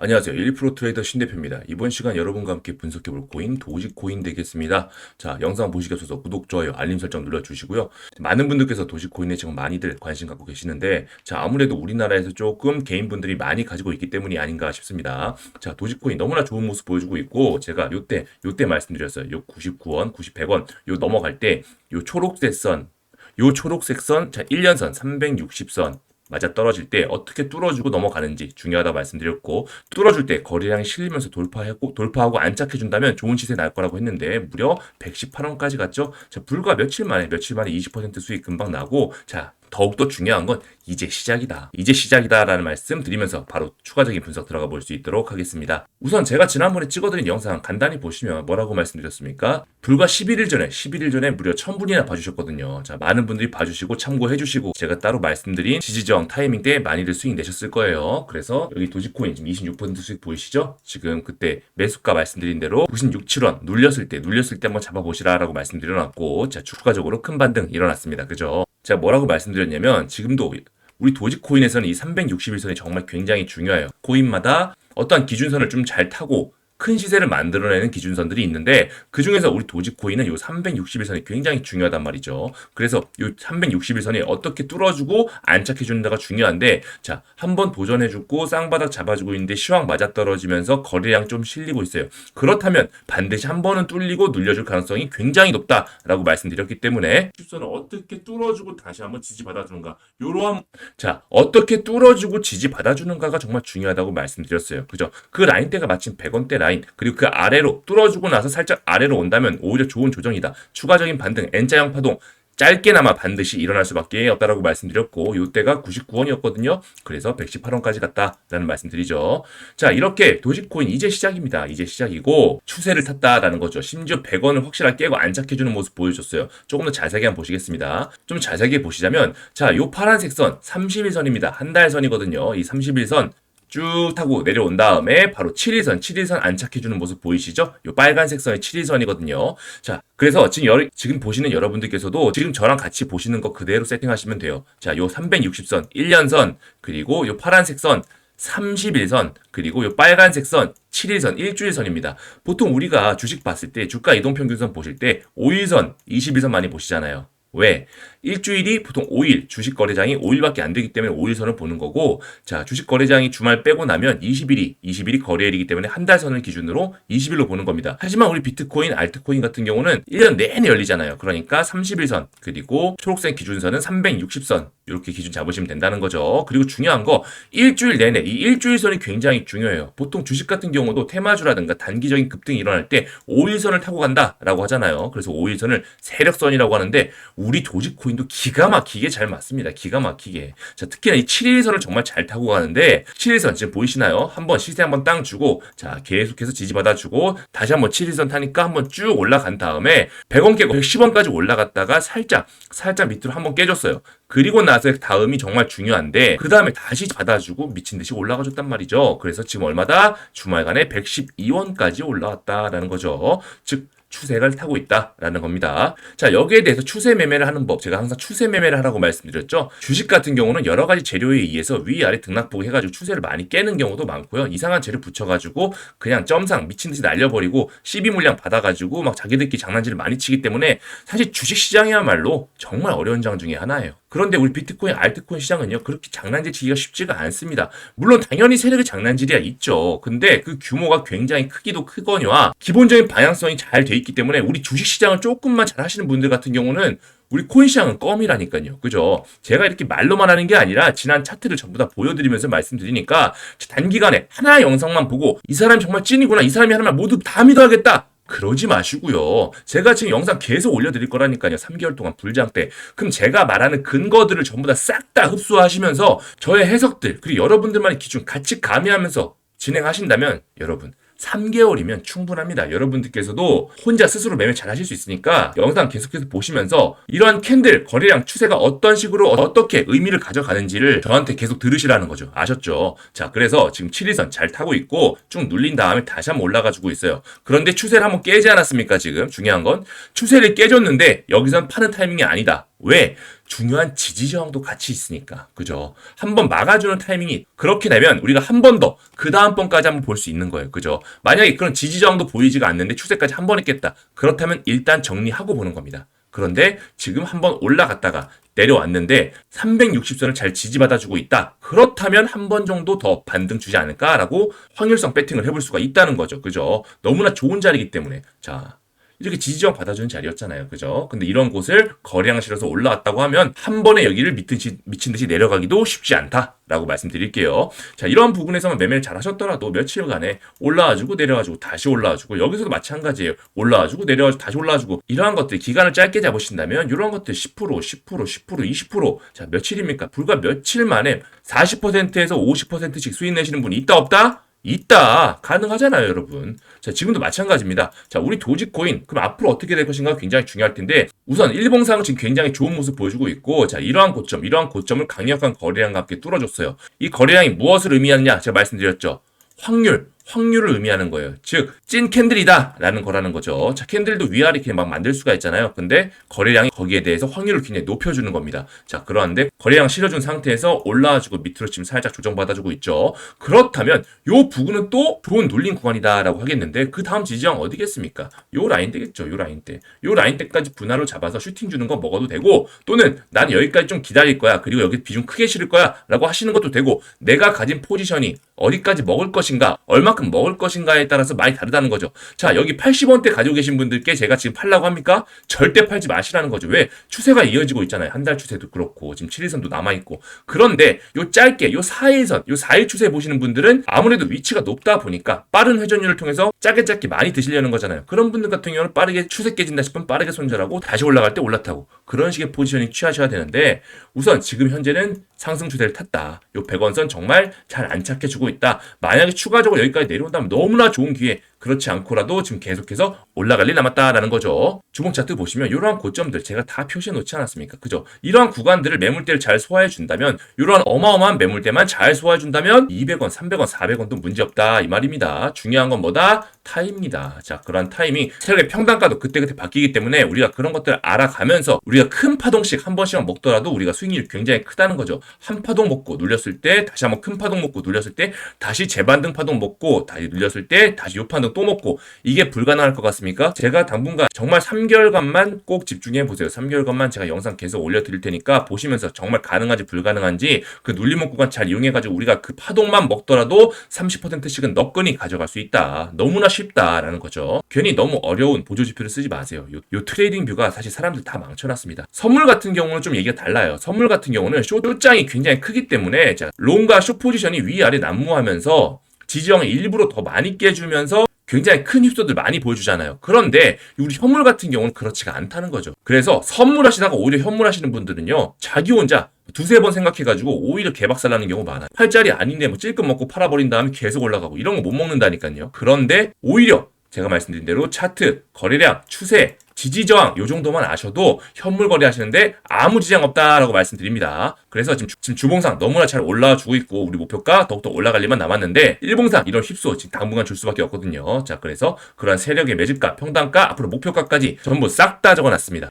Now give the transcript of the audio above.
안녕하세요. 1프로 트레이더 신대표입니다. 이번 시간 여러분과 함께 분석해볼 코인 도지코인 되겠습니다. 자, 영상 보시기 앞서서 구독, 좋아요, 알림 설정 눌러주시고요. 많은 분들께서 도지코인에 지금 많이들 관심 갖고 계시는데 자, 아무래도 우리나라에서 조금 개인분들이 많이 가지고 있기 때문이 아닌가 싶습니다. 자, 도지코인 너무나 좋은 모습 보여주고 있고 제가 요때 요때 말씀드렸어요. 요 99원, 90, 100원 요 넘어갈 때 요 초록색 선, 요 초록색 선, 자, 1년선 360선 맞아 떨어질 때 어떻게 뚫어주고 넘어가는지 중요하다 말씀드렸고 뚫어줄 때 거래량이 실리면서 돌파하고 돌파하고 안착해준다면 좋은 시세 날 거라고 했는데 무려 118원까지 갔죠. 자 불과 며칠 만에 며칠 만에 20% 수익 금방 나고 자 더욱더 중요한 건 이제 시작이다. 이제 시작이다라는 말씀 드리면서 바로 추가적인 분석 들어가 볼 수 있도록 하겠습니다. 우선 제가 지난번에 찍어드린 영상 간단히 보시면 뭐라고 말씀드렸습니까? 불과 11일 전에 11일 전에 무려 1000분이나 봐주셨거든요. 자 많은 분들이 봐주시고 참고해주시고 제가 따로 말씀드린 지지정 타이밍 때 많이들 수익 내셨을 거예요. 그래서 여기 도지코인 지금 26% 수익 보이시죠? 지금 그때 매수가 말씀드린 대로 96,7원 눌렸을 때 눌렸을 때 한번 잡아보시라라고 말씀드려놨고 자 추가적으로 큰 반등 일어났습니다. 그죠? 제가 뭐라고 말씀드렸냐면 지금도 우리 도지코인에서는 이 361선이 정말 굉장히 중요해요. 코인마다 어떠한 기준선을 좀 잘 타고 큰 시세를 만들어내는 기준선들이 있는데 그 중에서 우리 도지코인은 이 361선이 굉장히 중요하단 말이죠. 그래서 이 361선이 어떻게 뚫어주고 안착해주는가가 중요한데 자 한번 도전해주고 쌍바닥 잡아주고 있는데 시황 맞아떨어지면서 거래량 좀 실리고 있어요. 그렇다면 반드시 한 번은 뚫리고 눌려줄 가능성이 굉장히 높다라고 말씀드렸기 때문에 십선을 어떻게 뚫어주고 다시 한번 지지 받아주는가 요러한 자 어떻게 뚫어주고 지지 받아주는가가 정말 중요하다고 말씀드렸어요. 그죠? 그 라인대가 마침 100원대 라인 그리고 그 아래로 뚫어주고 나서 살짝 아래로 온다면 오히려 좋은 조정이다. 추가적인 반등 N자형 파동 짧게나마 반드시 일어날 수밖에 없다라고 말씀드렸고 이때가 99원이었거든요. 그래서 118원까지 갔다라는 말씀드리죠. 자 이렇게 도지코인 이제 시작입니다. 이제 시작이고 추세를 탔다라는 거죠. 심지어 100원을 확실하게 깨고 안착해주는 모습 보여줬어요. 조금 더 자세하게 한번 보시겠습니다. 좀 자세하게 보시자면 자요 파란색 선 31선입니다. 한 달 선이거든요. 이 31선 쭉 타고 내려온 다음에 바로 7일선, 7일선 안착해주는 모습 보이시죠? 요 빨간색 선이 7일선이거든요. 자, 그래서 지금, 여, 지금 보시는 여러분들께서도 지금 저랑 같이 보시는 거 그대로 세팅하시면 돼요. 자, 요 360선, 1년선, 그리고 요 파란색 선, 31선, 그리고 요 빨간색 선, 7일선, 일주일선입니다. 보통 우리가 주식 봤을 때 주가 이동평균선 보실 때 5일선, 21선 많이 보시잖아요. 왜? 일주일이 보통 5일, 주식 거래장이 5일밖에 안 되기 때문에 5일선을 보는 거고, 자, 주식 거래장이 주말 빼고 나면 20일이, 20일이 거래일이기 때문에 한 달 선을 기준으로 20일로 보는 겁니다. 하지만 우리 비트코인, 알트코인 같은 경우는 1년 내내 열리잖아요. 그러니까 31선, 그리고 초록색 기준선은 360선, 이렇게 기준 잡으시면 된다는 거죠. 그리고 중요한 거, 일주일 내내, 이 일주일선이 굉장히 중요해요. 보통 주식 같은 경우도 테마주라든가 단기적인 급등이 일어날 때 5일선을 타고 간다라고 하잖아요. 그래서 5일선을 세력선이라고 하는데, 우리 도지 코인도 기가 막히게 잘 맞습니다. 기가 막히게. 자, 특히나 이 7일선을 정말 잘 타고 가는데 7일선 지금 보이시나요? 한번 시세 한번 땅 주고 자, 계속해서 지지받아 주고 다시 한번 7일선 타니까 한번 쭉 올라간 다음에 100원 깨고 110원까지 올라갔다가 살짝 살짝 밑으로 한번 깨졌어요. 그리고 나서 다음이 정말 중요한데 그 다음에 다시 받아주고 미친 듯이 올라가 줬단 말이죠. 그래서 지금 얼마다 주말간에 112원까지 올라왔다라는 거죠. 즉 추세를 타고 있다라는 겁니다. 자, 여기에 대해서 추세 매매를 하는 법, 제가 항상 추세 매매를 하라고 말씀드렸죠. 주식 같은 경우는 여러 가지 재료에 의해서 위아래 등락폭 해가지고 추세를 많이 깨는 경우도 많고요. 이상한 재료 붙여가지고 그냥 점상 미친 듯이 날려버리고 12 물량 받아가지고 막 자기들끼리 장난질을 많이 치기 때문에 사실 주식 시장이야말로 정말 어려운 장 중에 하나예요. 그런데 우리 비트코인, 알트코인 시장은요, 그렇게 장난질 치기가 쉽지가 않습니다. 물론 당연히 세력의 장난질이야 있죠. 근데 그 규모가 굉장히 크기도 크거니와 기본적인 방향성이 잘 돼 있기 때문에 우리 주식 시장을 조금만 잘 하시는 분들 같은 경우는 우리 코인 시장은 껌이라니까요. 그죠? 제가 이렇게 말로만 하는 게 아니라 지난 차트를 전부 다 보여드리면서 말씀드리니까 단기간에 하나의 영상만 보고 이 사람이 정말 찐이구나. 이 사람이 하는 말 모두 다 믿어야겠다. 그러지 마시고요. 제가 지금 영상 계속 올려드릴 거라니까요. 3개월 동안 불장 때. 그럼 제가 말하는 근거들을 전부 다 싹 다 흡수하시면서 저의 해석들, 그리고 여러분들만의 기준 같이 가미하면서 진행하신다면 여러분 3개월이면 충분합니다. 여러분들께서도 혼자 스스로 매매 잘 하실 수 있으니까 영상 계속해서 보시면서 이러한 캔들 거래량 추세가 어떤 식으로 어떻게 의미를 가져가는지를 저한테 계속 들으시라는 거죠. 아셨죠? 자, 그래서 지금 7일선 잘 타고 있고 쭉 눌린 다음에 다시 한번 올라가 주고 있어요. 그런데 추세를 한번 깨지 않았습니까? 지금 중요한 건 추세를 깨졌는데 여기선 파는 타이밍이 아니다. 왜? 중요한 지지 저항도 같이 있으니까. 그죠? 한번 막아주는 타이밍이 그렇게 되면 우리가 한 번 더, 그 다음번까지 한번 볼 수 있는 거예요. 그죠? 만약에 그런 지지 저항도 보이지가 않는데 추세까지 한 번 했겠다. 그렇다면 일단 정리하고 보는 겁니다. 그런데 지금 한번 올라갔다가 내려왔는데 360선을 잘 지지받아주고 있다. 그렇다면 한 번 정도 더 반등 주지 않을까라고 확률성 배팅을 해볼 수가 있다는 거죠. 그죠? 너무나 좋은 자리이기 때문에. 자, 이렇게 지지저항 받아주는 자리였잖아요. 그죠? 근데 이런 곳을 거래량 실어서 올라왔다고 하면 한 번에 여기를 미친 듯이 내려가기도 쉽지 않다라고 말씀드릴게요. 자, 이런 부분에서만 매매를 잘 하셨더라도 며칠간에 올라와주고 내려와주고 다시 올라와주고 여기서도 마찬가지예요. 올라와주고 내려와주고 다시 올라와주고 이러한 것들 기간을 짧게 잡으신다면 이런 것들 10% 10% 10% 20% 자, 며칠입니까? 불과 며칠 만에 40%에서 50%씩 수익 내시는 분이 있다 없다? 있다. 가능하잖아요, 여러분. 자, 지금도 마찬가지입니다. 자, 우리 도지코인, 그럼 앞으로 어떻게 될 것인가 굉장히 중요할 텐데, 우선 일봉상은 지금 굉장히 좋은 모습 보여주고 있고, 자, 이러한 고점, 이러한 고점을 강력한 거래량과 함께 뚫어줬어요. 이 거래량이 무엇을 의미하느냐? 제가 말씀드렸죠. 확률, 확률을 의미하는 거예요. 즉, 찐 캔들이다! 라는 거라는 거죠. 자, 캔들도 위아래 이렇게 막 만들 수가 있잖아요. 근데 거래량이 거기에 대해서 확률을 굉장히 높여주는 겁니다. 자, 그러한데 거래량 실어준 상태에서 올라와주고 밑으로 지금 살짝 조정받아주고 있죠. 그렇다면 요 부분은 또 좋은 눌린 구간이다라고 하겠는데 그 다음 지지장 어디겠습니까? 요 라인 되겠죠. 요 라인 때. 요 라인 때까지 분할로 잡아서 슈팅 주는 거 먹어도 되고 또는 난 여기까지 좀 기다릴 거야. 그리고 여기 비중 크게 실을 거야. 라고 하시는 것도 되고 내가 가진 포지션이 어디까지 먹을 것인가 얼마 큼 먹을 것인가에 따라서 많이 다르다는 거죠. 자 여기 80원대 가지고 계신 분들께 제가 지금 팔라고 합니까? 절대 팔지 마시라는 거죠. 왜? 추세가 이어지고 있잖아요. 한 달 추세도 그렇고 지금 7일선도 남아 있고 그런데 요 짧게 요 4일선 요 4일 추세 보시는 분들은 아무래도 위치가 높다 보니까 빠른 회전율을 통해서 짧게 짧게 많이 드시려는 거잖아요. 그런 분들 같은 경우는 빠르게 추세 깨진다 싶으면 빠르게 손절하고 다시 올라갈 때 올라타고 그런 식의 포지셔닝 취하셔야 되는데 우선 지금 현재는 상승 추세를 탔다. 요 100원선 정말 잘 안착해 주고 있다. 만약에 추가적으로 여기까지 내려온다면 너무나 좋은 기회. 그렇지 않고라도 지금 계속해서 올라갈 일 남았다라는 거죠. 주봉 차트 보시면 이러한 고점들 제가 다 표시해 놓지 않았습니까? 그죠? 이러한 구간들을 매물대를 잘 소화해 준다면 이러한 어마어마한 매물대만 잘 소화해 준다면 200원, 300원, 400원도 문제 없다 이 말입니다. 중요한 건 뭐다? 타입니다. 자, 그러한 타이밍 세력의 평단가도 그때그때 바뀌기 때문에 우리가 그런 것들을 알아가면서 우리가 큰 파동씩 한 번씩만 먹더라도 우리가 수익률이 굉장히 크다는 거죠. 한 파동 먹고 눌렸을 때 다시 한번 큰 파동 먹고 눌렸을 때 다시 재반등 파동 먹고 다시 눌렸을 때 다시 요 파동 또 먹고 이게 불가능할 것 같습니까? 제가 당분간 정말 3개월간만 꼭 집중해 보세요. 3개월간만 제가 영상 계속 올려드릴 테니까 보시면서 정말 가능한지 불가능한지 그 눌림목 구간 잘 이용해가지고 우리가 그 파동만 먹더라도 30%씩은 너끈히 가져갈 수 있다. 너무나 쉽다라는 거죠. 괜히 너무 어려운 보조 지표를 쓰지 마세요. 요, 요 트레이딩 뷰가 사실 사람들 다 망쳐놨습니다. 선물 같은 경우는 좀 얘기가 달라요. 선물 같은 경우는 쇼장이 굉장히 크기 때문에 자, 롱과 쇼 포지션이 위아래 난무하면서 지지형을 일부러 더 많이 깨주면서 굉장히 큰 휩소들 많이 보여주잖아요. 그런데 우리 현물 같은 경우는 그렇지가 않다는 거죠. 그래서 선물하시다가 오히려 현물하시는 분들은요, 자기 혼자 두세 번 생각해가지고 오히려 개박살 나는 경우 많아요. 팔짜리 아닌데 뭐 찔끔 먹고 팔아버린 다음에 계속 올라가고 이런 거 못 먹는다니까요. 그런데 오히려 제가 말씀드린 대로 차트, 거래량, 추세, 지지 저항 요 정도만 아셔도 현물 거래하시는데 아무 지장 없다라고 말씀드립니다. 그래서 지금, 주, 지금 주봉상 너무나 잘 올라와 주고 있고 우리 목표가 더욱더 올라갈 일만 남았는데 일봉상 이런 휩소 지금 당분간 줄 수밖에 없거든요. 자 그래서 그러한 세력의 매집가, 평단가, 앞으로 목표가까지 전부 싹 다 적어놨습니다.